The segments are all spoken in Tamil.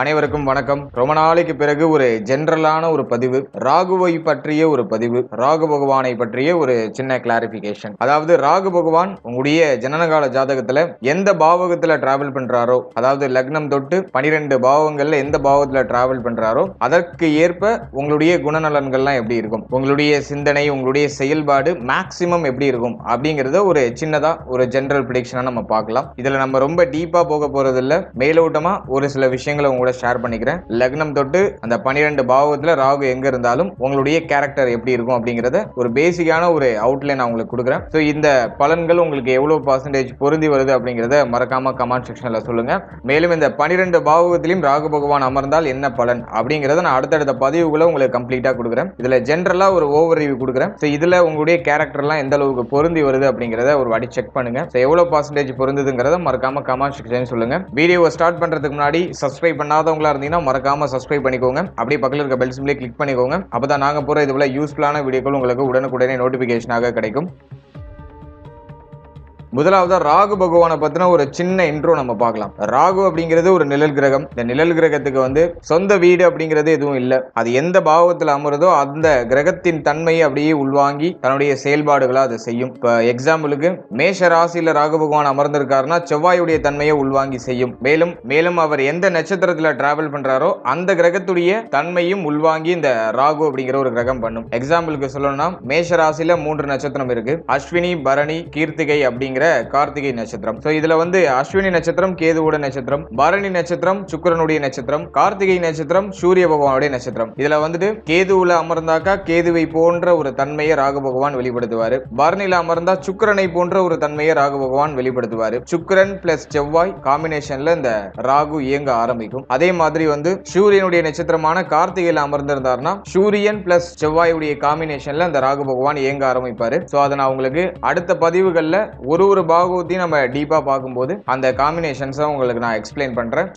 அனைவருக்கும் வணக்கம். ரொம்ப நாளைக்கு பிறகு ஒரு ஜென்ரலான ஒரு பதிவு ராகுவை பற்றிய ஒரு பதிவு ராகு பகவானை பற்றிய ஒரு சின்ன கிளாரிபிகேஷன் அதாவது ராகு பகவான் உங்களுடைய ஜனனகால ஜாதகத்துல எந்த பாவகத்துல டிராவல் பண்றாரோ அதாவது லக்னம் தொட்டு பனிரெண்டு பாவங்கள்ல எந்த பாவத்துல டிராவல் பண்றாரோ அதற்கு ஏற்ப உங்களுடைய குணநலன்கள்லாம் எப்படி இருக்கும்? உங்களுடைய சிந்தனை உங்களுடைய செயல்பாடு மேக்சிமம் எப்படி இருக்கும்? அப்படிங்கறத ஒரு சின்னதா ஒரு ஜென்ரல் ப்ரிடிக்ஷனா நம்ம பார்க்கலாம். இதுல நம்ம ரொம்ப டீப்பா போக போறது இல்ல மேலோட்டமா ஒரு சில விஷயங்களை உங்க கூட ஷேர் பண்ணிக்கிறேன். லக்னம் தொட்டு அந்த பனிரெண்டு பாவத்தில் ராகு எங்க இருந்தாலும் உங்களுடைய கேரக்டர் எப்படி இருக்கும் அப்படிங்கிறத ஒரு பேசிக்கான ஒரு அவுட்லைன் நான் உங்களுக்கு கொடுக்குறேன். ஸோ இந்த பலன்கள் உங்களுக்கு எவ்வளோ பர்சன்டேஜ் பொருந்தி வருது அப்படிங்கிறத மறக்காம கமெண்ட் செக்ஷனில் சொல்லுங்க. மேலும் இந்த பனிரெண்டு பாவகத்திலையும் ராகு பகவான் அமர்ந்தால் என்ன பலன் அப்படிங்கிறத நான் அடுத்தடுத்த பதிவுகளை உங்களுக்கு கம்ப்ளீட்டாக கொடுக்குறேன். இதில் ஜென்ரலாக ஒரு ஓவர் ரிவ்யூ கொடுக்குறேன். ஸோ இதில் உங்களுடைய கேரக்டர்லாம் எந்த அளவுக்கு பொருந்தி வருது அப்படிங்கிறத ஒரு வாட்டி செக் பண்ணுங்க. ஸோ எவ்வளோ பர்சன்டேஜ் பொருந்ததுங்கிறத மறக்காம கமெண்ட் செக்ஷன் சொல்லுங்க. வீடியோவை ஸ்டார்ட் பண்ணுறதுக்கு முன்னாடி சப்ஸ்கிரைப் பண்ணாதவங்களா இருந்தீங்கன்னா மறக்காம சப்ஸ்கிரைப் பண்ணிக்கோங்க. அப்படியே பக்கத்தில் இருக்க பெல் சிம்லேயே கிளிக் பண்ணிக்கோங்க. அப்போ தான் நாங்கள் இது போல யூஸ்ஃபுல்லான வீடியோக்கள் உங்களுக்கு உடனுக்குடனே நோட்டிஃபிகேஷனாக கிடைக்கும். முதலாவதா ராகு பகவானை பத்தின ஒரு சின்ன இன்ட்ரோ நம்ம பார்க்கலாம். ராகு அப்படிங்கிறது ஒரு நிழல் கிரகம். இந்த நிழல் கிரகத்துக்கு வந்து சொந்த வீடு அப்படிங்கிறது எதுவும் இல்லை. அது எந்த பாவத்தில் அமருதோ அந்த கிரகத்தின் தன்மையை அப்படியே உள்வாங்கி தன்னுடைய செயல்பாடுகளை அதை செய்யும். இப்போ எக்ஸாம்பிளுக்கு மேஷ ராசியில ராகு பகவான் அமர்ந்திருக்காருன்னா செவ்வாயுடைய தன்மையை உள்வாங்கி செய்யும். மேலும் மேலும் அவர் எந்த நட்சத்திரத்தில் டிராவல் பண்றாரோ அந்த கிரகத்துடைய தன்மையும் உள்வாங்கி இந்த ராகு அப்படிங்கிற ஒரு கிரகம் பண்ணும். எக்ஸாம்பிளுக்கு சொல்லணும்னா மேஷ ராசியில மூன்று நட்சத்திரம் இருக்கு. அஸ்வினி பரணி கீர்த்திகை அப்படிங்கிற கார்த்திகை நட்சத்திரம். சோ இதுல வந்து அஸ்வினி நட்சத்திரம் கேதுவோட நட்சத்திரம் பரணி நட்சத்திரம் சுக்கிரனுடைய நட்சத்திரம் கார்த்திகை நட்சத்திரம் சூரிய பகவானுடைய நட்சத்திரம். இதுல வந்துட்டு கேதுவுல அமர்ந்தாக்கா கேதுவை போன்ற ஒரு தன்மையை ராகு பகவான் வெளிப்படுத்துவாரு. பரணியில அமர்ந்தா சுக்கிரனை போன்ற ஒரு தன்மையை ராகு பகவான் வெளிப்படுத்துவாரு. சுக்கரன் பிளஸ் செவ்வாய் காம்பினேஷன்ல இந்த ராகு இயங்க ஆரம்பிக்கும். அதே மாதிரி வந்து சூரியனுடைய நட்சத்திரமான கார்த்திகையில அமர்ந்திருந்தாருன்னா சூரியன் பிளஸ் செவ்வாயுடைய காம்பினேஷன்ல இந்த ராகு பகவான் இயங்க ஆரம்பிப்பாரு. சோ அதை நான் உங்களுக்கு அடுத்த பதிவுகள்ல ஒரு ஒரு பாகவத்தையும் நம்ம டீப்பா பார்க்கும்போது அந்த காம்பினேஷன்ஸை உங்களுக்கு நான் எக்ஸ்பிளைன் பண்றேன்.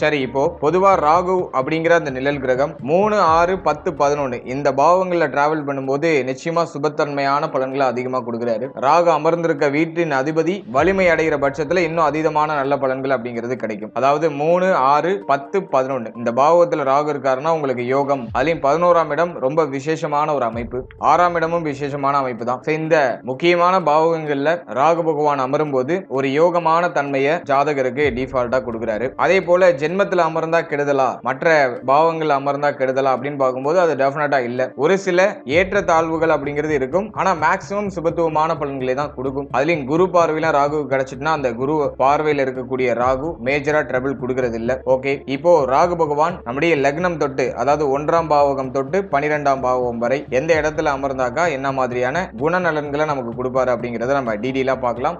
சரி இப்போ பொதுவா ராகு அப்படிங்கிற அந்த நிழல் கிரகம் மூணு ஆறு பத்து பதினொன்னு இந்த பாவங்கள்ல டிராவல் பண்ணும்போது நிச்சயமா சுபத்தன்மையான பலன்களை அதிகமா கொடுக்குறாரு. ராகு அமர்ந்திருக்க வீட்டின் அதிபதி வலிமை அடைகிற பட்சத்துல இன்னும் அதீதமான நல்ல பலன்கள் அப்படிங்கிறது கிடைக்கும். அதாவது மூணு ஆறு பத்து பதினொன்னு இந்த பாவத்துல ராகு இருக்காருன்னா உங்களுக்கு யோகம். அதுலயும் பதினோராம் இடம் ரொம்ப விசேஷமான ஒரு அமைப்பு. ஆறாம் இடமும் விசேஷமான அமைப்பு தான். இந்த முக்கியமான பாவகங்கள்ல ராகு பகவான் அமரும் போது ஒரு யோகமான தன்மையை ஜாதகருக்கு டிஃபால்ட்டா கொடுக்குறாரு. அதே போல ஜென்மத்தில் அமர்ந்தா கெடுதலா? மற்ற பாவங்கள் அமர்ந்தா கெடுதலா? அப்படின்னு பார்க்கும்போது அது டெஃபினட்டா இல்லை. ஒரு சில ஏற்ற தாழ்வுகள் அப்படிங்கிறது இருக்கும். ஆனா மேக்சிமம் சுபத்துவமான பலன்களை தான் கொடுக்கும். அதுலயும் குரு பார்வையில ராகு கிடைச்சிட்டுனா அந்த குரு பார்வையில் இருக்கக்கூடிய ராகு மேஜரா ட்ரபிள் கொடுக்கறது இல்ல ஓகே இப்போ ராகு பகவான் நம்முடைய லக்னம் தொட்டு அதாவது ஒன்றாம் பாவகம் தொட்டு பனிரெண்டாம் பாவகம் வரை எந்த இடத்துல அமர்ந்தாக்கா என்ன மாதிரியான குணநலன்களை நமக்கு கொடுப்பாரு அப்படிங்கறத நம்ம டீடெயிலா பார்க்கலாம்.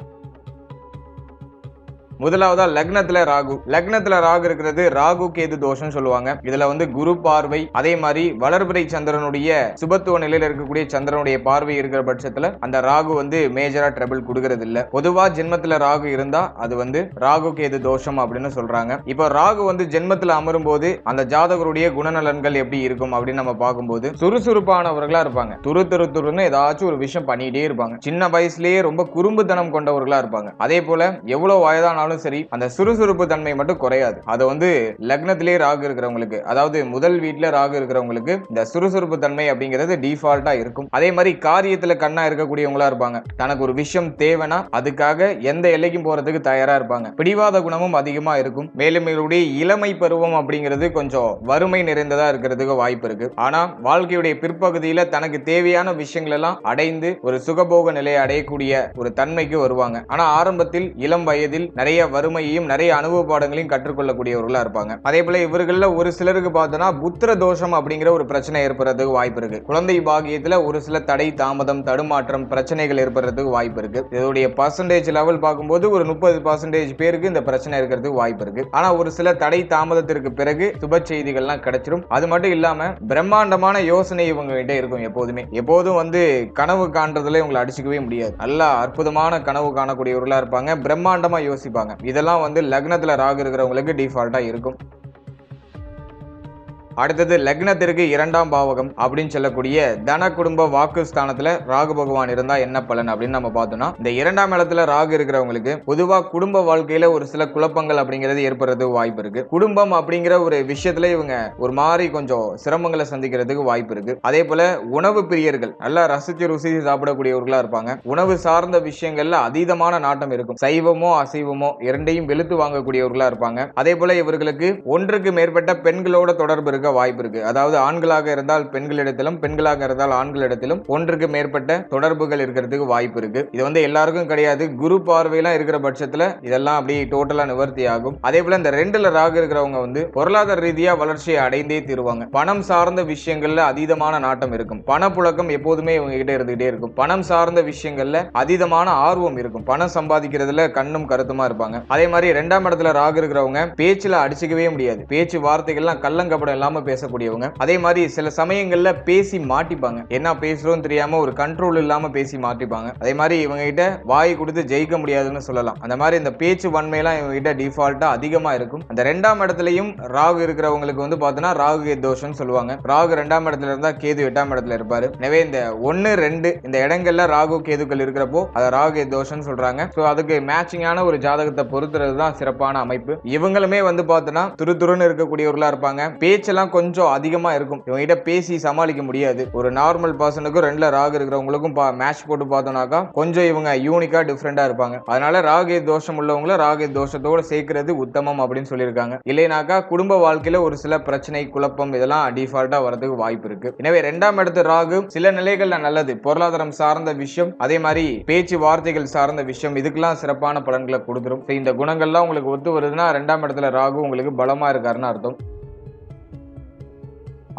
முதலாவதா லக்னத்துல ராகு. லக்னத்துல ராகு இருக்கிறது ராகு கேது தோஷம் சொல்லுவாங்க. இதுல வந்து குரு பார்வை அதே மாதிரி வளர்பிறை சந்திரனுடைய சுபத்துவ நிலையில இருக்கக்கூடிய சந்திரனுடைய பார்வை இருக்கிற பட்சத்துல அந்த ராகு வந்து மேஜரா ட்ரபிள் கொடுக்கறது இல்ல பொதுவா ஜென்மத்துல ராகு இருந்தா அது வந்து ராகு கேது தோஷம் அப்படின்னு சொல்றாங்க. இப்போ ராகு வந்து ஜென்மத்துல அமரும் போது அந்த ஜாதகருடைய குணநலன்கள் எப்படி இருக்கும் அப்படின்னு நம்ம பார்க்கும்போது சுறுசுறுப்பானவர்களா இருப்பாங்க. துரு துரு துருன்னு ஏதாச்சும் ஒரு விஷயம் பண்ணிட்டே இருப்பாங்க. சின்ன வயசுலயே ரொம்ப குறும்புத்தனம் கொண்டவர்களா இருப்பாங்க. அதே போல எவ்வளவு வயதானாலும் சரி அந்த சுறுசுறுப்பு தன்மை மட்டும் குறையாது. அது வந்து லக்னத்திலே ராகு இருக்கிறவங்களுக்கு அதாவது முதல் வீட்டில் ராகு இருக்கிறவங்களுக்கு இந்த சுறுசுறுப்பு தன்மை அப்படிங்கிறது டிஃபால்ட்டா இருக்கும். அதே மாதிரி காரியத்துல கண்ணா இருக்கக்கூடியவங்களா இருப்பாங்க. தனக்கு ஒரு விஷயம் தேவைன்னா அதுக்காக எந்த எல்லைக்கும் போறதுக்கு தயாரா இருப்பாங்க. பிடிவாத குணமும் அதிகமா இருக்கும். மேலும் இவருடைய இளமை பருவம் அப்படிங்கிறது கொஞ்சம் வறுமை நிறைந்ததா இருக்கிறதுக்கு வாய்ப்பு இருக்கு. ஆனா வாழ்க்கையுடைய பிற்பகுதியில தனக்கு தேவையான விஷயங்கள் எல்லாம் அடைந்து ஒரு சுகபோக நிலையை அடையக்கூடிய ஒரு தன்மைக்கு வருவாங்க. ஆனா ஆரம்பத்தில் இளம் வயதில் நிறைய வறுமையையும் நிறைய அனுபவ பாடங்களையும் கற்றுக்கொள்ளக்கூடியவர்களா இருப்பாங்க. அதே போல இவர்களில் ஒரு சிலருக்கு பார்த்தோன்னா புத்திர தோஷம் அப்படிங்கிற ஒரு பிரச்சனை ஏற்படுறதுக்கு வாய்ப்பு இருக்கு. குழந்தை பாகியத்துல ஒரு சில தடை தாமதம் தடுமாற்றம் பிரச்சனைகள் ஏற்படுறதுக்கு வாய்ப்பு இருக்கு. இதோடைய பர்சன்டேஜ் லெவல் பார்க்கும்போது ஒரு முப்பது பர்சன்டேஜ் பேருக்கு இந்த பிரச்சனை இருக்கிறதுக்கு வாய்ப்பு இருக்கு. ஆனா ஒரு சில தடை தாமதத்திற்கு பிறகு சுப செய்திகள்லாம் கிடைச்சிரும். அது மட்டும் இல்லாம பிரம்மாண்டமான யோசனை இவங்க கிட்ட இருக்கும் எப்போதுமே. எப்போதும் வந்து கனவு காண்றதுல இவங்களை அடிச்சுக்கவே முடியாது. நல்லா அற்புதமான கனவு காணக்கூடியவர்களா இருப்பாங்க. பிரம்மாண்டமா யோசிப்பாங்க. இதெல்லாம் வந்து லக்னத்துல ராகு இருக்கிறவங்களுக்கு டிஃபால்ட்டாக இருக்கும். அடுத்தது லக்னத்திற்கு இரண்டாம் பாவகம் அப்படின்னு சொல்லக்கூடிய தன குடும்ப வாக்கு ஸ்தானத்துல ராகு பகவான் இருந்தா என்ன பலன் அப்படின்னு நம்ம பார்த்தோம்னா இந்த இரண்டாம் இடத்துல ராகு இருக்கிறவங்களுக்கு பொதுவா குடும்ப வாழ்க்கையில ஒரு சில குழப்பங்கள் அப்படிங்கிறது ஏற்படுறதுக்கு வாய்ப்பு இருக்கு. குடும்பம் அப்படிங்கிற ஒரு விஷயத்துல இவங்க ஒரு மாதிரி கொஞ்சம் சிரமங்களை சந்திக்கிறதுக்கு வாய்ப்பு இருக்கு. அதே போல உணவு பிரியர்கள் நல்லா ரசிச்சு ருசிச்சு சாப்பிடக்கூடியவர்களா இருப்பாங்க. உணவு சார்ந்த விஷயங்கள்ல அதீதமான நாட்டம் இருக்கும். சைவமோ அசைவமோ இரண்டையும் வெளுத்து வாங்கக்கூடியவர்களா இருப்பாங்க. அதே போல இவர்களுக்கு ஒன்றுக்கு மேற்பட்ட பெண்களோட தொடர்பு இருக்கு வாய்ப்பு இருக்கு. அதாவது ஆண்களாக இருந்தால் பெண்களிடத்திலும் பெண்களாக இருந்தால் ஆண்களிடத்திலும் ஒன்றுக்கு மேற்பட்ட தொடர்புகள் இருக்கிறதுக்கு வாய்ப்பு இருக்கு. இது வந்து எல்லாருக்கும் கிடையாது. குரு பார்வையெல்லாம் இருக்கிற பட்சத்துல இதெல்லாம் அப்படியே டோட்டலா நிவர்த்தி ஆகும் அதே போல இந்த ரெண்டுல ராகு இருக்கிறவங்க வந்து பொருளாதார ரீதியா வளர்ச்சியை அடைந்தே தீருவாங்க. பணம் சார்ந்த விஷயங்கள்ல அதீதமான நாட்டம் இருக்கும். பணப்புழக்கம் எப்போதுமே இவங்க கிட்ட இருந்துகிட்டே இருக்கும். பணம் சார்ந்த விஷயங்கள்ல அதீதமான ஆர்வம் இருக்கும். பணம் சம்பாதிக்கிறதுல கண்ணும் கருத்துமா இருப்பாங்க. அதே மாதிரி ரெண்டாம் இடத்துல ராகு இருக்கிறவங்க பேச்சுல அடிச்சுக்கவே முடியாது. பேச்சு வார்த்தைகள்லாம் கள்ளங்கப்படம் இல்லாம பேசக்கூடியவங்க. அதே மாதிரி சில சமயங்களில் பேசி மாட்டிப்பாங்க. என்ன பேசுறோம் தெரியாம ஒரு கண்ட்ரோல் இல்லாம பேசி மாட்டிப்பாங்க. அதே மாதிரி இவங்க கிட்ட வாய் கொடுத்து ஜெயிக்க முடியாதுன்னு சொல்லலாம். அந்த மாதிரி இந்த பேச்சு வன்மையெல்லாம் இவங்க கிட்ட டிஃபால்ட்டா அதிகமா இருக்கும். அந்த ரெண்டாம் இடத்துலயும் ராகு இருக்கிறவங்களுக்கு வந்து பார்த்தோன்னா ராகு கேது தோஷம்னு சொல்லுவாங்க. ராகு ரெண்டாம் இடத்துல இருந்தா கேது எட்டாம் இடத்துல இருப்பாரு. எனவே இந்த ஒன்னு ரெண்டு இந்த இடங்கள்ல ராகு கேதுக்கள் இருக்கிறப்போ அதை ராகு கேது தோஷம்னு சொல்றாங்க. ஸோ அதுக்கு மேட்சிங்கான ஒரு ஜாதகத்தை பொறுத்துறது தான் சிறப்பான அமைப்பு. இவங்களுமே வந்து பார்த்தோன்னா துரு துருன்னு இருக்கக்கூடியவர்களா இருப்பாங்க. பேச்செல்லாம் கொஞ்சம் அதிகமாக இருக்கும். இவங்ககிட்ட பேசி சமாளிக்க முடியாது. ஒரு நார்மல் பர்சனுக்கும் ரெண்டுல ராகு இருக்கிறவங்களுக்கும் மேட்ச் போட்டு பார்த்தோம்னாக்கா கொஞ்சம் இவங்க யூனிக்கா டிஃப்ரெண்டா இருப்பாங்க. அதனால ராகு தோஷம் உள்ளவங்கள ராகு தோஷத்தோட சேர்க்கிறது உத்தமம் அப்படின்னு சொல்லியிருக்காங்க. இல்லைனாக்கா குடும்ப வாழ்க்கையில ஒரு சில பிரச்சனை குழப்பம் இதெல்லாம் டிஃபால்ட்டா வரதுக்கு வாய்ப்பு இருக்கு. எனவே ரெண்டாம் இடத்து ராகு சில நிலைகள்ல நல்லது. பொருளாதாரம் சார்ந்த விஷயம் அதே மாதிரி பேச்சு வார்த்தைகள் சார்ந்த விஷயம் இதுக்கெல்லாம் சிறப்பான பலன்களை கொடுத்துரும். இந்த குணங்கள்லாம் உங்களுக்கு ஒத்து வருதுன்னா ரெண்டாம் இடத்துல ராகு உங்களுக்கு பலமா இருக்காருன்னு அர்த்தம்.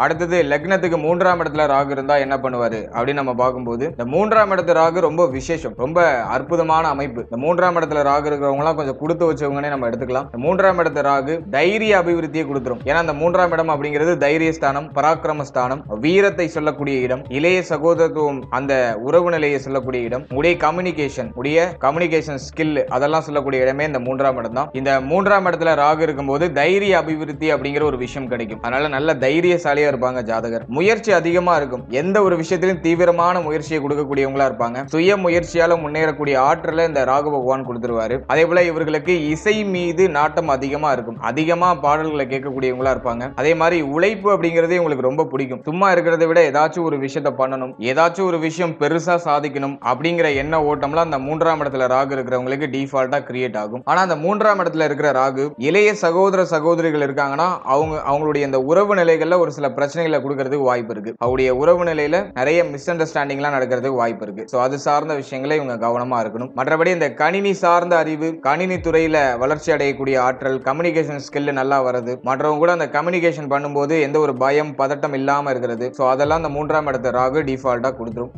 அடுத்தது லக்னத்துக்கு மூன்றாம் இடத்துல ராகு இருந்தா என்ன பண்ணுவாரு? அப்படின்னு நம்ம பார்க்கும்போது இந்த மூன்றாம் இடத்து ராகு ரொம்ப விசேஷம் ரொம்ப அற்புதமான அமைப்பு. இந்த மூன்றாம் இடத்துல ராகு இருக்கிறவங்க எல்லாம் கொஞ்சம் கொடுத்து வச்சவங்கன்னே நம்ம எடுத்துக்கலாம். இந்த மூன்றாம் இடத்து ராகு தைரிய அபிவிருத்தியை கொடுத்துரும். ஏன்னா அந்த மூன்றாம் இடம் அப்படிங்கிறது தைரிய ஸ்தானம் பராக்கிரம ஸ்தானம் வீரத்தை சொல்லக்கூடிய இடம் இளைய சகோதரத்துவம் அந்த உறவு நிலையை சொல்லக்கூடிய இடம் உடைய கம்யூனிகேஷன் உடைய கம்யூனிகேஷன் ஸ்கில் அதெல்லாம் சொல்லக்கூடிய இடமே இந்த மூன்றாம் இடம் தான். இந்த மூன்றாம் இடத்துல ராகு இருக்கும்போது தைரிய அபிவிருத்தி அப்படிங்கிற ஒரு விஷயம் கிடைக்கும். அதனால நல்ல தைரியசாலியா இருப்பாங்க ஜாதகர். முயற்சி அதிகமா இருக்கும். எந்த ஒரு விஷயத்திலும் தீவிரமான முயற்சியை கொடுக்கக்கூடியவங்களா இருப்பாங்க. சுய முயற்சியால முன்னேறக்கூடிய ஆற்றலை இந்த ராகு பகவான் கொடுத்துருவாரு. அதே போல இவர்களுக்கு இசை மீது நாட்டம் அதிகமா இருக்கும். அதிகமா பாடல்களை கேட்கக்கூடியவங்களா இருப்பாங்க. அதே மாதிரி உழைப்பு அப்படிங்கிறதே உங்களுக்கு ரொம்ப பிடிக்கும். சும்மா இருக்கிறத விட ஏதாச்சும் ஒரு விஷயத்த பண்ணணும். ஏதாச்சும் ஒரு விஷயம் பெருசா சாதிக்கணும் அப்படிங்கிற எண்ண ஓட்டம்லாம் அந்த மூன்றாம் இடத்துல ராகு இருக்கிறவங்களுக்கு டிஃபால்ட்டா கிரியேட் ஆகும். ஆனா அந்த மூன்றாம் இடத்துல இருக்கிற ராகு இளைய சகோதர சகோதரிகள் இருக்காங்கன்னா அவங்க அவங்களுடைய இந்த உறவு நிலைகள்ல ஒரு சில பிரச்சனைகளை கொடுக்கறதுக்கு வாய்ப்பு இருக்கு. அவருடைய உறவு நிலையில நிறைய மிஸ் அண்டர்ஸ்டாண்டிங்லாம் நடக்கிறதுக்கு வாய்ப்பு இருக்கு. ஸோ அது சார்ந்த விஷயங்களை இவங்க கவனமா இருக்கணும். மற்றபடி இந்த கணினி சார்ந்த அறிவு கணினி துறையில வளர்ச்சி அடையக்கூடிய ஆற்றல் கம்யூனிகேஷன் ஸ்கில் நல்லா வருது மற்றவங்க கூட அந்த கம்யூனிகேஷன் பண்ணும்போது எந்த ஒரு பயம் பதட்டம் இல்லாம இருக்கிறது. ஸோ அதெல்லாம் அந்த மூன்றாம் இடத்த ராகு டிஃபால்ட்டா கொடுத்துரும்.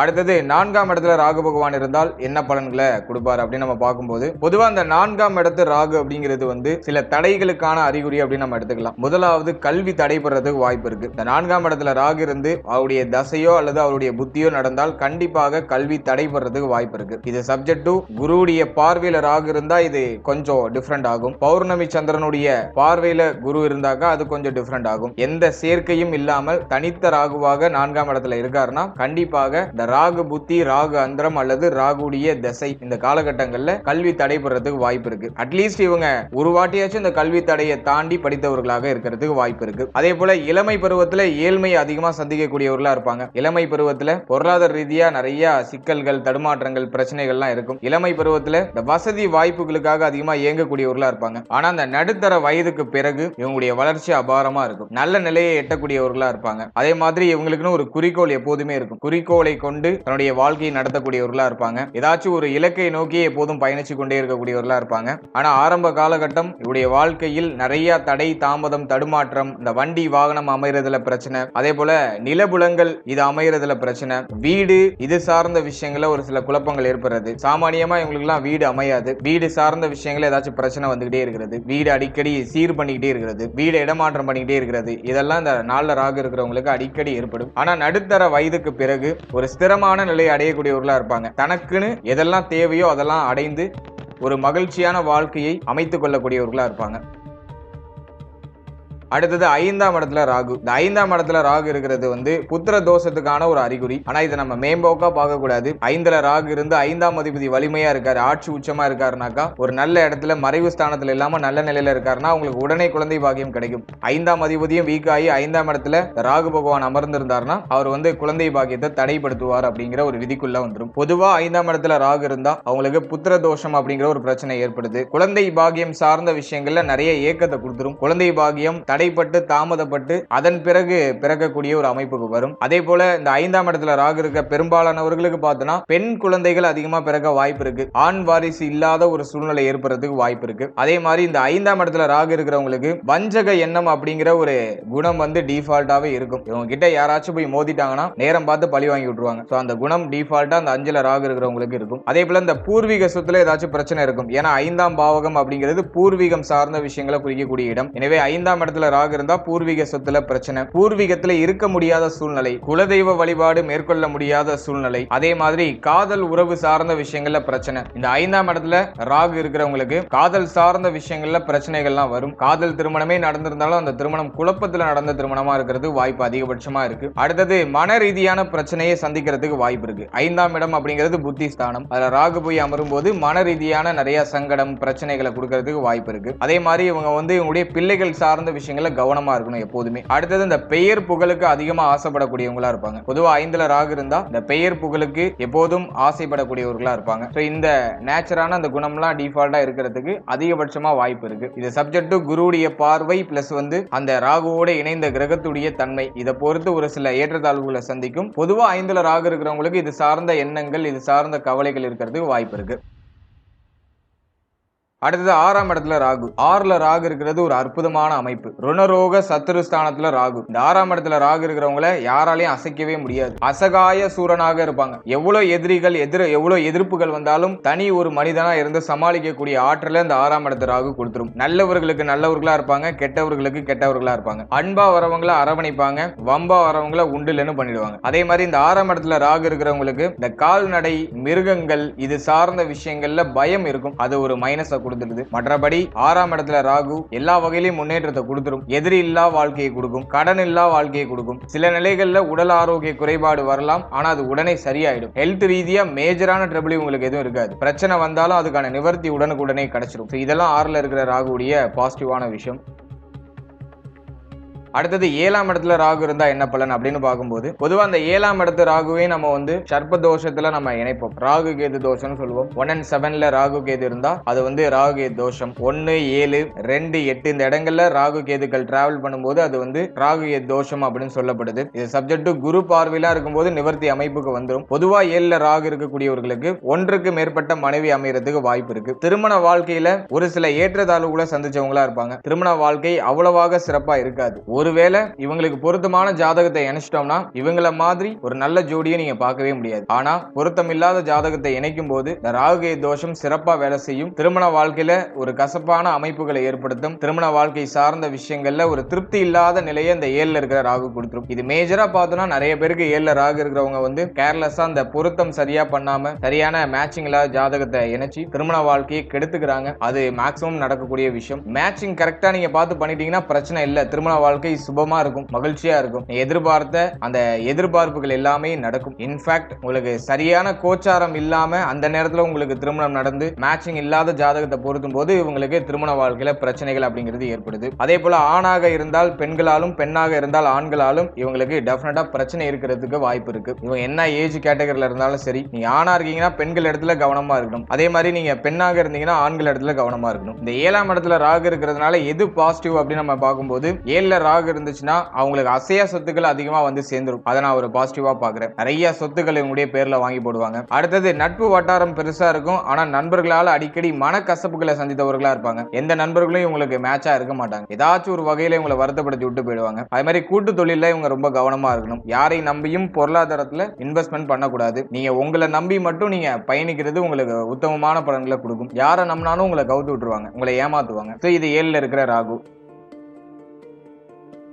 அடுத்தது நான்காம் இடத்துல ராகு பகவான் இருந்தால் என்ன பலன்களை கொடுப்பார் அப்படின்னு நம்ம பார்க்கும்போது பொதுவா அந்த நான்காம் இடத்து ராகு அப்படிங்கிறது வந்து சில தடைகளுக்கான அறிகுறி அப்படின்னு நம்ம எடுத்துக்கலாம். முதலாவது கல்வி தடைபடுறதுக்கு வாய்ப்பு இருக்கு. இந்த நான்காம் இடத்துல ராகு இருந்து அவருடைய தசையோ அல்லது அவருடைய புத்தியோ நடந்தால் கண்டிப்பாக கல்வி தடைபடுறதுக்கு வாய்ப்பு இருக்கு. இது சப்ஜெக்ட் டு குருவுடைய பார்வையில ராகு இருந்தா இது கொஞ்சம் டிஃப்ரெண்ட் ஆகும். பௌர்ணமி சந்திரனுடைய பார்வையில குரு இருந்தாக்கா அது கொஞ்சம் டிஃப்ரெண்ட் ஆகும். எந்த சேர்க்கையும் இல்லாமல் தனித்த ராகுவாக நான்காம் இடத்துல இருக்காருன்னா கண்டிப்பாக இந்த ராகு புத்தி ராகு அந்தரம் அல்லது ராகுடைய திசை இந்த காலகட்டங்கள்ல கல்வி தடைபடுறதுக்கு வாய்ப்பு இருக்கு. அட்லீஸ்ட் இவங்க ஒரு வாட்டியாச்சும் இந்த கல்வி தடையை தாண்டி படித்தவர்களாக இருக்கிறதுக்கு வாய்ப்பு இருக்கு. அதே போல இளமை பருவத்துல ஏழ்மை அதிகமா சந்திக்கக்கூடியவர்களா இருப்பாங்க. இளமை பருவத்துல பொருளாதார ரீதியா நிறைய சிக்கல்கள் தடுமாற்றங்கள் பிரச்சனைகள்லாம் இருக்கும். இளமை பருவத்துல இந்த வசதி வாய்ப்புகளுக்காக அதிகமா இயங்கக்கூடியவர்களா இருப்பாங்க. ஆனா அந்த நடுத்தர வயதுக்கு பிறகு இவங்களுடைய வளர்ச்சி அபாரமா இருக்கும். நல்ல நிலையை எட்டக்கூடியவர்களா இருப்பாங்க. அதே மாதிரி இவங்களுக்குன்னு ஒரு குறிக்கோள் எப்போதுமே இருக்கும். குறிக்கோளை கொண்டு தன்னுடைய வாழ்க்கையை நடத்தக்கூடியவர்களா இருப்பாங்க. ஏதாச்சும் ஒரு இலக்கை நோக்கி எப்போதும் பயணிச்சு கொண்டே இருக்கக்கூடியவர்களா இருப்பாங்க. ஆனா ஆரம்ப காலகட்டம் இவருடைய வாழ்க்கையில் நிறைய தடை தாமதம் தடுமாற்றம் இந்த வண்டி வாகனம் அமைறதுல பிரச்சனை. அதே போல நிலபுலங்கள் இது அமைறதுல பிரச்சனை. வீடு இது சார்ந்த விஷயங்கள ஒரு சில குழப்பங்கள் ஏற்படுறது. சாமானியமா இவங்களுக்குலாம் வீடு அமையாது. வீடு சார்ந்த விஷயங்கள ஏதாச்சும் பிரச்சனை வந்துகிட்டே இருக்கிறது. வீடு அடிக்கடி சீர் பண்ணிக்கிட்டே இருக்கிறது. வீடு இடமாற்றம் பண்ணிக்கிட்டே இருக்கிறது. இதெல்லாம் இந்த நாளில் ராகு இருக்கிறவங்களுக்கு அடிக்கடி ஏற்படும். ஆனா நடுத்தர வயதுக்கு பிறகு ஒரு ஸ்திரமான நிலையை அடையக்கூடியவர்களாக இருப்பாங்க. தனக்குன்னு எதெல்லாம் தேவையோ அதெல்லாம் அடைந்து ஒரு மகிழ்ச்சியான வாழ்க்கையை அமைத்துக் கொள்ளக்கூடியவர்களாக இருப்பாங்க. அடுத்தது ஐந்தாம் இடத்துல ராகு. இந்த ஐந்தாம் இடத்துல ராகு இருக்கிறது வந்து புத்திர தோஷத்துக்கான ஒரு அறிகுறி. ஆனா இதை நம்ம மேம்போக்கா பார்க்க கூடாது ஐந்துல ராகு இருந்து ஐந்தாம் அதிபதி வலிமையா இருக்காரு ஆட்சி உச்சமா இருக்காருனாக்கா ஒரு நல்ல இடத்துல மறைவு ஸ்தானத்துல இல்லாம நல்ல நிலையில இருக்காருன்னா உங்களுக்கு உடனே குழந்தை பாக்கியம் கிடைக்கும். ஐந்தாம் அதிபதியும் வீக் ஆகி ஐந்தாம் இடத்துல ராகு பகவான் அமர்ந்திருந்தாருன்னா அவர் வந்து குழந்தை பாக்கியத்தை தடைப்படுத்துவார் அப்படிங்கிற ஒரு விதிக்குள்ள வந்துடும் பொதுவா ஐந்தாம் இடத்துல ராகு இருந்தா அவங்களுக்கு புத்திர தோஷம் அப்படிங்கிற ஒரு பிரச்சனை ஏற்படுது. குழந்தை பாக்கியம் சார்ந்த விஷயங்கள்ல நிறைய ஏக்கத்தை கொடுத்துரும். குழந்தை பாக்கியம் தடைப்பட்டு தாமதப்பட்டு அதன் பிறகு பிறக்கக்கூடிய ஒரு அமைப்புக்கு வரும். அதே போல இந்த ஐந்தாம் இடத்துல ராகு இருக்க பெரும்பாலானவர்களுக்கு பார்த்தோன்னா பெண் குழந்தைகள் அதிகமா பிறக்க வாய்ப்பு இருக்கு. ஆண் வாரிசு இல்லாத ஒரு சூழ்நிலை ஏற்படுறதுக்கு வாய்ப்பு இருக்கு. அதே மாதிரி இந்த ஐந்தாம் இடத்துல ராகு இருக்கிறவங்களுக்கு வஞ்சக எண்ணம் அப்படிங்கிற ஒரு குணம் வந்து டிஃபால்ட்டாவே இருக்கும். இவங்க கிட்ட யாராச்சும் போய் மோதிட்டாங்கன்னா நேரம் பார்த்து பழி வாங்கி விட்டுருவாங்க. ஸோ அந்த குணம் டிஃபால்ட்டா அந்த அஞ்சுல ராகு இருக்கிறவங்களுக்கு இருக்கும். அதே போல இந்த பூர்வீக சொத்துல ஏதாச்சும் பிரச்சனை இருக்கும். ஏன்னா ஐந்தாம் பாவகம் அப்படிங்கிறது பூர்வீகம் சார்ந்த விஷயங்களை குறிக்கக்கூடிய இடம். எனவே ஐந்தாம் இடத்துல ராகு இருந்தா பூர்வீக சொத்துல பிரச்சனை. பூர்வீகத்துல இருக்க முடியாத சூழ்நிலை குலதெய்வ வழிபாடு மேற்கொள்ள முடியாத சூழ்நிலை அதே மாதிரி காதல் உறவு சார்ந்த விஷயங்கள்ல பிரச்சனை. இந்த ஐந்தாம் இடத்துல ராகு இருக்கிறவங்களுக்கு காதல் சார்ந்த விஷயங்கள்ல பிரச்சனைகள்லாம் வரும். காதல் திருமணமே நடந்திருந்தாலும் அந்த திருமணம் குழப்பத்துல நடந்த திருமணமா இருக்கிறது வாய்ப்பு அதிகபட்சமா இருக்கு. அடுத்தது மன ரீதியான பிரச்சனையை சந்திக்கிறதுக்கு வாய்ப்பு இருக்கு. ஐந்தாம் இடம் அப்படிங்கிறது புத்தி ஸ்தானம் அதுல ராகு போய் அமரும் போது மன ரீதியான நிறைய சங்கடம் பிரச்சனைகளை கொடுக்கறதுக்கு வாய்ப்பு இருக்கு. அதே மாதிரி இவங்க வந்து இவங்களுடைய பிள்ளைகள் சார்ந்த விஷயங்கள் விஷயங்கள்ல கவனமா இருக்கணும் எப்போதுமே. அடுத்தது இந்த பெயர் புகழுக்கு அதிகமா ஆசைப்படக்கூடியவங்களா இருப்பாங்க. பொதுவா ஐந்துல ராகு இருந்தா இந்த பெயர் புகழுக்கு எப்போதும் ஆசைப்படக்கூடியவர்களா இருப்பாங்க. ஸோ இந்த நேச்சரான அந்த குணம்லாம் டிஃபால்ட்டா இருக்கிறதுக்கு அதிகபட்சமா வாய்ப்பு இருக்கு. இது சப்ஜெக்ட் டு குருவுடைய பார்வை பிளஸ் வந்து அந்த ராகுவோட இணைந்த கிரகத்துடைய தன்மை. இதை பொறுத்து ஒரு சில ஏற்றத்தாழ்வுகளை சந்திக்கும். பொதுவா ஐந்துல ராகு இருக்கிறவங்களுக்கு இது சார்ந்த எண்ணங்கள் இது சார்ந்த கவலைகள் இருக்கிறதுக்கு வாய்ப்பு இருக்கு. அடுத்தது ஆறாம் இடத்துல ராகு. ஆறுல ராகு இருக்கிறது ஒரு அற்புதமான அமைப்பு. ருணரோக சத்துருஸ்தானத்துல ராகு. இந்த ஆறாம் இடத்துல ராகு இருக்கிறவங்கள யாராலையும் அசைக்கவே முடியாது. அசகாய சூரனாக இருப்பாங்க. எவ்வளவு எதிரிகள் எதிர எவ்வளவு எதிர்ப்புகள் வந்தாலும் தனி ஒரு மனிதனா இருந்து சமாளிக்கக்கூடிய ஆற்றல இந்த ஆறாம் இடத்து ராகு கொடுத்துரும். நல்லவர்களுக்கு நல்லவர்களா இருப்பாங்க கெட்டவர்களுக்கு கெட்டவர்களா இருப்பாங்க. அன்பா வரவங்களை அரவணைப்பாங்க வம்பா வரவங்களை உண்டுலன்னு பண்ணிடுவாங்க. அதே மாதிரி இந்த ஆறாம் இடத்துல ராகு இருக்கிறவங்களுக்கு இந்த கால்நடை மிருகங்கள் இது சார்ந்த விஷயங்கள்ல பயம் இருக்கும். அது ஒரு மைனஸை கொடுத்துருது மற்றபடி ஆறாம் இடத்துல ராகு எல்லா வகையிலும் முன்னேற்றத்தை கொடுத்துரும். எதிரி இல்லா வாழ்க்கையை கொடுக்கும். கடன் இல்லா வாழ்க்கையை கொடுக்கும். சில நிலைகள்ல உடல் ஆரோக்கிய குறைபாடு வரலாம். ஆனா அது உடனே சரியாயிடும். ஹெல்த் ரீதியா மேஜரான ட்ரபிள் உங்களுக்கு எதுவும் இருக்காது. பிரச்சனை வந்தாலும் அதுக்கான நிவர்த்தி உடனுக்குடனே கிடைச்சிடும் இதெல்லாம் ஆறுல இருக்கிற ராகுடைய பாசிட்டிவான விஷயம். அடுத்தது ஏழாம் இடத்துல ராகு இருந்தா என்ன பலன் அப்படின்னு பார்க்கும்போது பொதுவா அந்த ஏழாம் இடத்து ராகுவே நம்ம வந்து சர்ப்ப தோஷத்துல நம்ம இணைப்போம். ராகு கேது தோஷம்னு சொல்லுவோம். ஒன் அண்ட் செவன்ல ராகு கேது இருந்தா அது வந்து ராகு கேது தோஷம். ஒன்னு ஏழு ரெண்டு எட்டு இந்த இடங்கள்ல ராகு கேதுக்கள் டிராவல் பண்ணும்போது அது வந்து ராகு கேது தோஷம் அப்படின்னு சொல்லப்படுது. இது சப்ஜெக்ட் குரு பார்வையில இருக்கும்போது நிவர்த்தி அமைப்புக்கு வந்துடும் பொதுவா ஏழுல ராகு இருக்கக்கூடியவர்களுக்கு ஒன்றுக்கு மேற்பட்ட மனைவி அமையறதுக்கு வாய்ப்பு இருக்கு. திருமண வாழ்க்கையில ஒரு சில ஏற்றத்தாழ்வுகளை சந்திச்சவங்களா இருப்பாங்க. திருமண வாழ்க்கை அவ்வளவாக சிறப்பா இருக்காது. ஒருவேளை இவங்களுக்கு பொருத்தமான ஜாதகத்தை இணைச்சிட்டோம்னா இவங்கள மாதிரி ஒரு நல்ல ஜோடியை நீங்க பார்க்கவே முடியாது. ஆனா பொருத்தமில்லாத ஜாதகத்தை இணைக்கும் போது ராகுகை தோஷம் சிறப்பா வேலை செய்யும். திருமண வாழ்க்கையில ஒரு கசப்பான அமைப்புகளை ஏற்படுத்தும். திருமண வாழ்க்கை சார்ந்த விஷயங்கள்ல ஒரு திருப்தி இல்லாத நிலையை இந்த ஏழுல இருக்கிற ராகு கொடுத்துரும். இது மேஜரா பார்த்தோம்னா நிறைய பேருக்கு ஏழுல ராகு இருக்கிறவங்க வந்து கேர்லெஸ்ஸா அந்த பொருத்தம் சரியா பண்ணாம சரியான மேட்சிங் இல்லாத ஜாதகத்தை இணைச்சி திருமண வாழ்க்கையை கெடுத்துக்கிறாங்க. அது மேக்ஸிமம் நடக்கக்கூடிய விஷயம். மேட்சிங் கரெக்டா நீங்க பார்த்து பண்ணிட்டீங்கன்னா பிரச்சனை இல்லை. திருமண வாழ்க்கை சுபமா இருக்கும் மகிழ்ச்சியா இருக்கும். எதிர்பார்த்த அந்த எதிர்பார்ப்புகள் எல்லாமே நடக்கும். இன்ஃபேக்ட் உங்களுக்கு சரியான கோச்சாரம் இல்லாம அந்த நேரத்துல உங்களுக்கு திருமணம் நடந்து மேட்சிங் இல்லாத ஜாதகத்தை பொருத்தும் போது இவங்களுக்கு திருமண வாழ்க்கையில பிரச்சனைகள் அப்படிங்கிறது ஏற்படுது. அதே போல ஆணாக இருந்தால் பெண்களாலும் பெண்ணாக இருந்தால் ஆண்களாலும் இவங்களுக்கு டெஃபினட்டா பிரச்சனை இருக்கிறதுக்கு வாய்ப்பு இருக்கு. இவங்க என்ன ஏஜ் கேட்டகரியில இருந்தாலும் சரி நீங்க ஆணா இருக்கீங்கன்னா பெண்கள் இடத்துல கவனமா இருக்கணும். அதே மாதிரி நீங்க பெண்ணாக இருந்தீங்கன்னா ஆண்கள் இடத்துல கவனமா இருக்கணும். இந்த ஏழாம் இடத்துல ராகு இருக்கிறதுனால எது பாசிட்டிவ் அப்படின்னு நம்ம பார்க்கும்போது ஏழுல ராகு இருந்துச்சுன்னா அவங்களுக்கு அசையா சொத்துக்கள் அதிகமா வந்து சேர்ந்துரும் அதை நான் ஒரு பாசிட்டிவா பாக்குறேன் நிறைய சொத்துக்கள் இவங்களுடைய பேர்ல வாங்கி போடுவாங்க. அடுத்தது நட்பு வட்டாரம் பெருசா இருக்கும். ஆனா நண்பர்களால் அடிக்கடி மனக்கசப்புகளை சந்தித்தவர்களா இருப்பாங்க. எந்த நண்பர்களும் இவங்களுக்கு மேட்சா இருக்க மாட்டாங்க. ஏதாச்சும் ஒரு வகையில இவங்களை வருத்தப்படுத்தி விட்டு போயிடுவாங்க. அதே மாதிரி கூட்டு தொழில இவங்க ரொம்ப கவனமா இருக்கணும். யாரை நம்பியும் பொருளாதாரத்துல இன்வெஸ்ட்மெண்ட் பண்ணக்கூடாது. நீங்க உங்களை நம்பி மட்டும் நீங்க பயணிக்கிறது உங்களுக்கு உத்தமமான பலன்களை கொடுக்கும். யாரை நம்பினாலும் உங்களை கவுத்து விட்டுருவாங்க. உங்களை ஏமாத்துவாங்க. ஸோ இது ஏழுல இருக்கிற ராகு.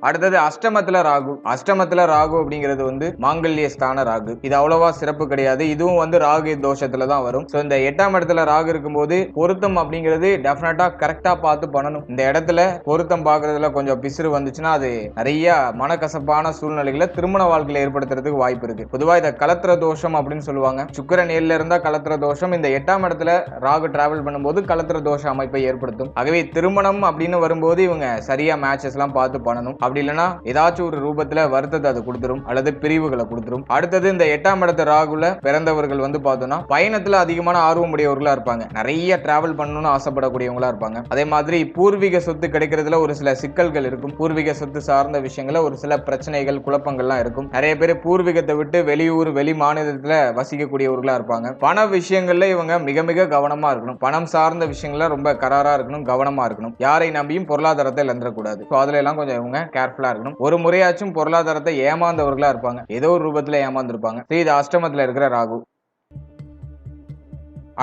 அடுத்தது அஷ்டமத்துல ராகு. அஷ்டமத்துல ராகு அப்படிங்கிறது வந்து மாங்கல்ய ஸ்தான ராகு. இது அவ்வளவா சிறப்பு கிடையாது. இதுவும் வந்து ராகு தோஷத்துல தான் வரும். சோ இந்த எட்டாம் இடத்துல ராகு இருக்கும்போது பொருத்தம் அப்படிங்கிறது டெஃபினட்டா கரெக்டா பார்த்து பண்ணணும். இந்த இடத்துல பொருத்தம் பார்க்கறதுல கொஞ்சம் பிசுறு வந்துச்சுன்னா அது நிறைய மனக்கசப்பான சூழ்நிலைகளை திருமண வாழ்க்கையில ஏற்படுத்துறதுக்கு வாய்ப்பு இருக்கு. பொதுவா இதை கலத்திர தோஷம் அப்படின்னு சொல்லுவாங்க. சுக்கிரன் ஏழுல இருந்தா கலத்திர தோஷம். இந்த எட்டாம் இடத்துல ராகு டிராவல் பண்ணும்போது கலத்திர தோஷ அமைப்பை ஏற்படுத்தும். ஆகவே திருமணம் அப்படின்னு வரும்போது இவங்க சரியா மேட்சஸ் எல்லாம் பார்த்து பண்ணணும். அப்படி இல்லைன்னா ஏதாச்சும் ஒரு ரூபத்துல வருத்தத்தை அது கொடுத்துரும் அல்லது பிரிவுகளை கொடுத்துரும். அடுத்தது இந்த எட்டாம் இடத்த ராகுல பிறந்தவர்கள் வந்து பார்த்தோம்னா பயணத்துல அதிகமான ஆர்வம் உடையவர்களா இருப்பாங்க. நிறைய டிராவல் பண்ணணும்னு ஆசைப்படக்கூடியவங்களா இருப்பாங்க. அதே மாதிரி பூர்வீக சொத்து கிடைக்கிறதுல ஒரு சில சிக்கல்கள் இருக்கும். பூர்வீக சொத்து சார்ந்த விஷயங்கள ஒரு சில பிரச்சனைகள் குழப்பங்கள்லாம் இருக்கும். நிறைய பேர் பூர்வீகத்தை விட்டு வெளியூர் வெளி மாநிலத்துல வசிக்கக்கூடியவர்களா இருப்பாங்க. பண விஷயங்கள்ல இவங்க மிக மிக கவனமா இருக்கணும். பணம் சார்ந்த விஷயங்கள்ல ரொம்ப கராரா இருக்கணும் கவனமா இருக்கணும். யாரை நம்பியும் பொருளாதாரத்தை இழந்துடக்கூடாது. ஸோ அதுல எல்லாம் கொஞ்சம் இவங்க கேர்ஃபுல்லா இருக்கணும். ஒரு முறையாச்சும் பொருளாதாரத்தை ஏமாந்தவர்களா இருப்பாங்க. ஏதோ ஒரு ரூபத்துல ஏமாந்துருப்பாங்க. இது அஷ்டமத்துல இருக்கிற ராகு.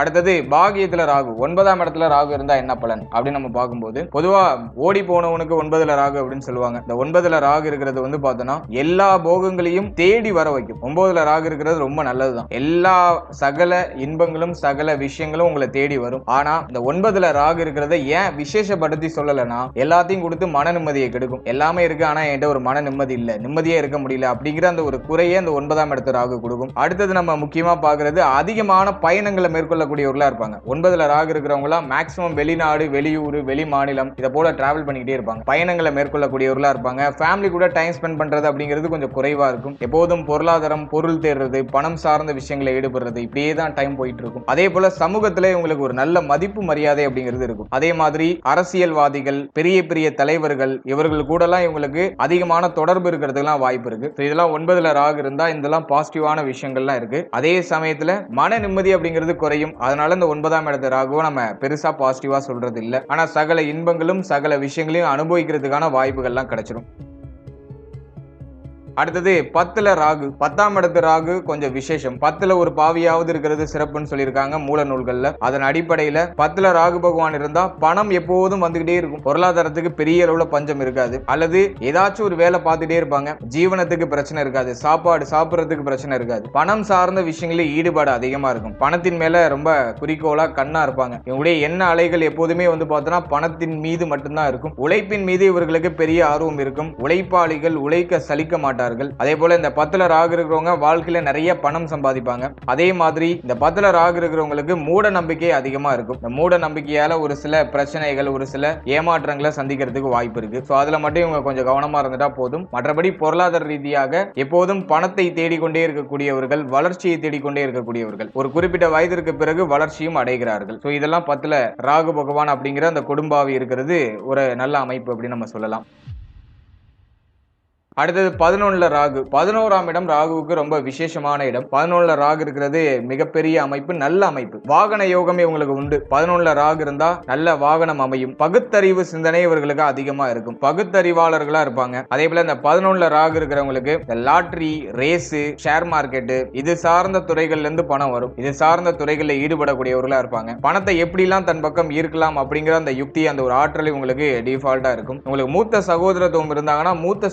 அடுத்தது பாகியத்துல ராகு. ஒன்பதாம் இடத்துல ராகு இருந்தா என்ன பலன்? அப்படின்னு நம்ம பார்க்கும்போது பொதுவா ஓடி போனவனுக்கு ஒன்பதுல ராகு அப்படின்னு சொல்லுவாங்க. இந்த ஒன்பதுல ராகு இருக்கிறது வந்து பார்த்தோம்னா எல்லா போகங்களையும் தேடி வர வைக்கும். ஒன்பதுல ராகு இருக்கிறது ரொம்ப நல்லதுதான். எல்லா சகல இன்பங்களும் சகல விஷயங்களும் உங்களை தேடி வரும். ஆனா இந்த ஒன்பதுல ராகு இருக்கிறத ஏன் விசேஷப்படுத்தி சொல்லலைன்னா எல்லாத்தையும் கொடுத்து மன நிம்மதியை கெடுக்கும். எல்லாமே இருக்கு ஆனா என்கிட்ட ஒரு மன நிம்மதி இல்லை. நிம்மதியே இருக்க முடியல அப்படிங்கிற அந்த ஒரு குறையே அந்த ஒன்பதாம் இடத்து ராகு கொடுக்கும். அடுத்தது நம்ம முக்கியமா பாக்குறது அதிகமான பயணங்களை மேற்கொள்ள மேற்கொள்ளக்கூடியவர்களா இருப்பாங்க. ஒன்பதுல ராகு இருக்கிறவங்களாம் மேக்ஸிமம் வெளிநாடு வெளியூர் வெளி மாநிலம் இதை போல டிராவல் பண்ணிக்கிட்டே இருப்பாங்க. பயணங்களை மேற்கொள்ளக்கூடியவர்களாக இருப்பாங்க. ஃபேமிலி கூட டைம் ஸ்பெண்ட் பண்றது அப்படிங்கிறது கொஞ்சம் குறைவா இருக்கும். எப்போதும் பொருளாதாரம் பொருள் தேடுறது பணம் சார்ந்த விஷயங்களை ஈடுபடுறது இப்படியே தான் டைம் போயிட்டு இருக்கும் அதே போல சமூகத்திலே இவங்களுக்கு ஒரு நல்ல மதிப்பு மரியாதை அப்படிங்கிறது இருக்கும். அதே மாதிரி அரசியல்வாதிகள் பெரிய பெரிய தலைவர்கள் இவர்கள் கூடலாம் இவங்களுக்கு அதிகமான தொடர்பு இருக்கிறதுக்கெல்லாம் வாய்ப்பு இருக்கு. இதெல்லாம் ஒன்பதுல ராகு இருந்தா இதெல்லாம் பாசிட்டிவான விஷயங்கள்லாம் இருக்கு. அதே சமயத்துல மன நிம்மதி அப்படிங்கிறது குறையும். அதனால இந்த ஒன்பதாம் இடத்து ராகுவை நம்ம பெருசா பாசிட்டிவா சொல்றது இல்லை ஆனா சகல இன்பங்களும் சகல விஷயங்களையும் அனுபவிக்கிறதுக்கான வாய்ப்புகள்லாம் கிடைச்சிடும் அடுத்தது பத்துல ராகு. பத்தாம் இடத்து ராகு கொஞ்சம் விசேஷம். பத்துல ஒரு பாவியாவது இருக்கிறது சிறப்புன்னு சொல்லியிருக்காங்க மூல நூல்கள்ல. அதன் அடிப்படையில பத்துல ராகு பகவான் இருந்தா பணம் எப்போதும் வந்துகிட்டே இருக்கும். பொருளாதாரத்துக்கு பெரிய அளவுல பஞ்சம் இருக்காது. அல்லது ஏதாச்சும் ஒரு வேலை பார்த்துட்டே இருப்பாங்க. ஜீவனத்துக்கு பிரச்சனை இருக்காது. சாப்பாடு சாப்பிட்றதுக்கு பிரச்சனை இருக்காது. பணம் சார்ந்த விஷயங்களில் ஈடுபாடு அதிகமா இருக்கும். பணத்தின் மேல ரொம்ப குறிக்கோளா கண்ணா இருப்பாங்க. இவங்களுடைய எண்ண அலைகள் எப்போதுமே வந்து பார்த்தோன்னா பணத்தின் மீது மட்டும்தான் இருக்கும். உழைப்பின் மீது இவர்களுக்கு பெரிய ஆர்வம் இருக்கும். உழைப்பாளிகள் உழைக்க சலிக்க இருக்கிறார்கள் அதே போல இந்த பத்துல ராகு இருக்கிறவங்க வாழ்க்கையில நிறைய பணம் சம்பாதிப்பாங்க. அதே மாதிரி இந்த பத்துல ராகு இருக்கிறவங்களுக்கு மூட நம்பிக்கை அதிகமா இருக்கும். இந்த மூட நம்பிக்கையால ஒரு சில பிரச்சனைகள் ஒரு சில ஏமாற்றங்களை சந்திக்கிறதுக்கு வாய்ப்பு இருக்கு. ஸோ அதுல மட்டும் இவங்க கொஞ்சம் கவனமா இருந்துட்டா போதும். மற்றபடி பொருளாதார ரீதியாக எப்போதும் பணத்தை தேடிக்கொண்டே இருக்கக்கூடியவர்கள் வளர்ச்சியை தேடிக்கொண்டே இருக்கக்கூடியவர்கள். ஒரு குறிப்பிட்ட வயதிற்கு பிறகு வளர்ச்சியும் அடைகிறார்கள். ஸோ இதெல்லாம் பத்துல ராகு பகவான் அப்படிங்கிற அந்த குடும்பாவி இருக்கிறது ஒரு நல்ல அமைப்பு அப்படின்னு நம்ம சொல்லலாம். அடுத்தது பதினொன்னுல ராகு. பதினோராம் இடம் ராகுவுக்கு ரொம்ப விசேஷமான இடம். பதினொன்னுல ராகு இருக்கிறது மிகப்பெரிய அமைப்பு நல்ல அமைப்பு. வாகன யோகமே இவங்களுக்கு உண்டு. பதினொன்னுல ராகு இருந்தா நல்ல வாகனம் அமையும். பகுத்தறிவு சிந்தனை இவர்களுக்கு அதிகமா இருக்கும். பகுத்தறிவாளர்களா இருப்பாங்க. அதே போல இந்த பதினொன்னுல ராகு இருக்கிறவங்களுக்கு இந்த லாட்ரி ரேஸு ஷேர் மார்க்கெட்டு இது சார்ந்த துறைகள்ல இருந்து பணம் வரும். இது சார்ந்த துறைகளில் ஈடுபடக்கூடியவர்களா இருப்பாங்க. பணத்தை எப்படிலாம் தன் பக்கம் ஈர்க்கலாம் அப்படிங்கிற அந்த யுக்தி அந்த ஒரு ஆற்றல் இவங்களுக்கு டிஃபால்ட்டா இருக்கும். உங்களுக்கு மூத்த சகோதரத்துவம் இருந்தாங்கன்னா மூத்த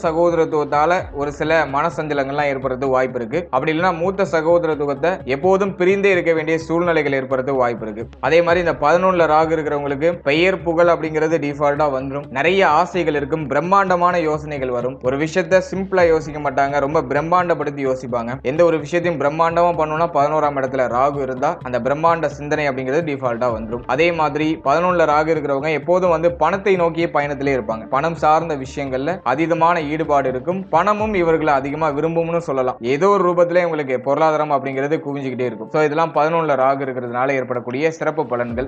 சகோதரத்துவத்தால ஒரு சில மனசஞ்சலங்கள்லாம் ஏற்படுறது வாய்ப்பு இருக்கு. அப்படி இல்லைன்னா மூத்த சகோதரத்துவத்தை எப்போதும் பிரிந்தே இருக்க வேண்டிய சூழ்நிலைகள் ஏற்படுறது வாய்ப்பு இருக்கு. அதே மாதிரி இந்த பதினொன்னுல ராகு இருக்கிறவங்களுக்கு பெயர் புகழ் அப்படிங்கிறது டிஃபால்ட்டா வந்துடும் நிறைய ஆசைகள் இருக்கும். பிரம்மாண்டமான யோசனைகள் வரும். ஒரு விஷயத்த சிம்பிளா யோசிக்க மாட்டாங்க. ரொம்ப பிரம்மாண்டப்படுத்தி யோசிப்பாங்க. எந்த ஒரு விஷயத்தையும் பிரம்மாண்டமா பண்ணணும்னா பதினோராம் இடத்துல ராகு இருந்தா அந்த பிரம்மாண்ட சிந்தனை அப்படிங்கிறது டிஃபால்ட்டா வந்துடும் அதே மாதிரி பதினொன்னுல ராகு இருக்கிறவங்க எப்போதும் வந்து பணத்தை நோக்கிய பயணத்திலே இருப்பாங்க. பணம் சார்ந்த விஷயங்கள்ல அதீதமான ஈடுபாடு இருக்கும் பணமும் இவர்களை அதிகமா விரும்பும்னு சொல்லலாம். ஏதோ ஒரு ரூபத்துல இவங்களுக்கு பொருளாதாரம் அப்படிங்கிறது குவிஞ்சுக்கிட்டே இருக்கும். ஸோ இதெல்லாம் பதினொன்னுல ராகு இருக்கிறதுனால ஏற்படக்கூடிய சிறப்பு பலன்கள்.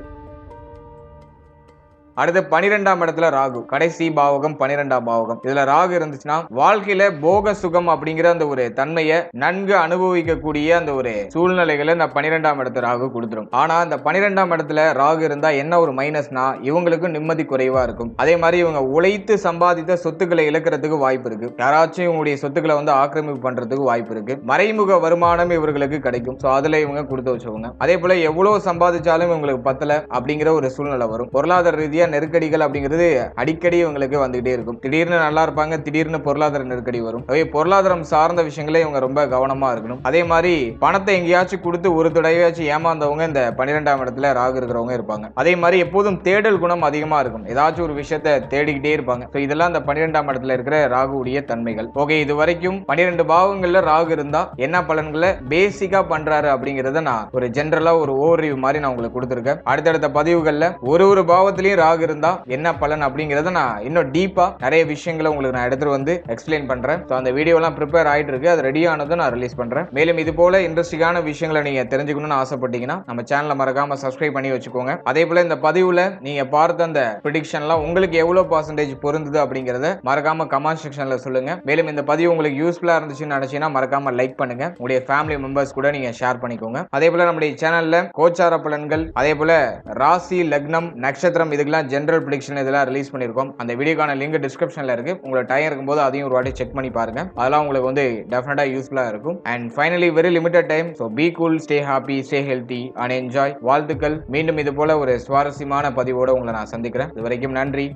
அடுத்து பனிரெண்டாம் இடத்துல ராகு. கடைசி பாவகம் பனிரெண்டாம் பாவகம். இதுல ராகு இருந்துச்சுன்னா வாழ்க்கையில போக சுகம் அப்படிங்கிற அந்த ஒரு தன்மையை நன்கு அனுபவிக்கக்கூடிய அந்த ஒரு சூழ்நிலைகளை இந்த பனிரெண்டாம் இடத்துல ராகு கொடுத்துரும். ஆனா அந்த பனிரெண்டாம் இடத்துல ராகு இருந்தா என்ன ஒரு மைனஸ்னா இவங்களுக்கு நிம்மதி குறைவா இருக்கும். அதே மாதிரி இவங்க உழைத்து சம்பாதித்த சொத்துக்களை இழக்கிறதுக்கு வாய்ப்பு இருக்கு. யாராச்சும் இவங்களுடைய சொத்துக்களை வந்து ஆக்கிரமிப்பு பண்றதுக்கு வாய்ப்பு இருக்கு. மறைமுக வருமானம் இவர்களுக்கு கிடைக்கும். சோ அதுல இவங்க கொடுத்து வச்சவங்க அதே போல எவ்வளவு சம்பாதிச்சாலும் இவங்களுக்கு பத்தல அப்படிங்கிற ஒரு சூழ்நிலை வரும். பொருளாதார ரீதியா நெருக்கடிகள் அப்படிங்கிறது அடிக்கடி இவங்களுக்கு வந்துகிட்டே இருக்கும். திடீர்னு நல்லா இருப்பாங்க திடீர்னு பொருளாதார நெருக்கடி வரும். அதே பொருளாதாரம் சார்ந்த விஷயங்களே இவங்க ரொம்ப கவனமா இருக்கணும். அதே மாதிரி பணத்தை எங்கேயாச்சும் கொடுத்து ஒரு தடவையாச்சும் ஏமாந்தவங்க இந்த பன்னிரெண்டாம் இடத்துல ராகு இருக்கிறவங்க இருப்பாங்க. அதே மாதிரி எப்போதும் தேடல் குணம் அதிகமா இருக்கும். ஏதாச்சும் ஒரு விஷயத்த தேடிக்கிட்டே இருப்பாங்க. So இதெல்லாம் இந்த பன்னிரெண்டாம் இடத்துல இருக்கிற ராகுடைய தன்மைகள். ஓகே இது வரைக்கும் பன்னிரெண்டு பாவங்கள்ல ராகு இருந்தா என்ன பலன்களை பேசிக்கா பண்றாரு அப்படிங்கறத நான் ஒரு ஜென்ரலா ஒரு ஓவர்வியூ மாதிரி நான் உங்களுக்கு கொடுத்துருக்கேன். அடுத்தடுத்த பதிவுகள்ல ஒரு ஒரு பாவத்திலையும் ராகு இருந்தால் என்ன பலன் அப்படிங்கிறத நான் இன்னும் டீப்பாக நிறைய விஷயங்களை உங்களுக்கு நான் எடுத்துகிட்டு வந்து எக்ஸ்பிளைன் பண்ணுறேன் ஸோ அந்த வீடியோலாம் ப்ரிப்பேர் ஆகிட்டு இருக்கு. அது ரெடி ஆனதும் நான் ரிலீஸ் பண்ணுறேன் மேலும் இது போல இன்ட்ரெஸ்டிங்கான விஷயங்களை நீங்கள் தெரிஞ்சுக்கணும்னு ஆசைப்பட்டீங்கன்னா நம்ம சேனலை மறக்காம சப்ஸ்கிரைப் பண்ணி வச்சுக்கோங்க. அதே போல இந்த பதிவில் நீங்கள் பார்த்த அந்த ப்ரிடிக்ஷன்லாம் உங்களுக்கு எவ்வளோ பர்சன்டேஜ் பொருந்துது அப்படிங்கிறத மறக்காம கமெண்ட் செக்ஷனில் சொல்லுங்க. மேலும் இந்த பதிவு உங்களுக்கு யூஸ்ஃபுல்லாக இருந்துச்சுன்னு நினச்சிங்கன்னா மறக்காம லைக் பண்ணுங்க. உங்களுடைய ஃபேமிலி மெம்பர்ஸ் கூட நீங்கள் ஷேர் பண்ணிக்கோங்க. அதே போல நம்முடைய சேனலில் கோச்சார பலன்கள் அதே போல ராசி லக்னம் நட்சத்திரம் இதுக்கெல்லாம் ஜென்ரல் ப்ரிடிக்ஷன் இதெல்லாம் ரிலீஸ் பண்ணிருக்கோம் அந்த வீடியோக்கான லிங்க் டிஸ்கிரிப்ஷனில் இருக்குது உங்களுக்கு டைம் இருக்கும்போது அதையும் ஒரு வாட்டி செக் பண்ணி பாருங்க. அதெல்லாம் உங்களுக்கு வந்து டெஃபினட்டாக யூஸ்ஃபுல்லாக இருக்கும். And finally very limited time so be cool stay happy stay healthy and enjoy வாழ்த்துக்கள். மீண்டும் இது போல ஒரு சுவாரஸ்யமான பதிவோடு உங்களை நான் சந்திக்கிறேன். இது வரைக்கும் நன்றி.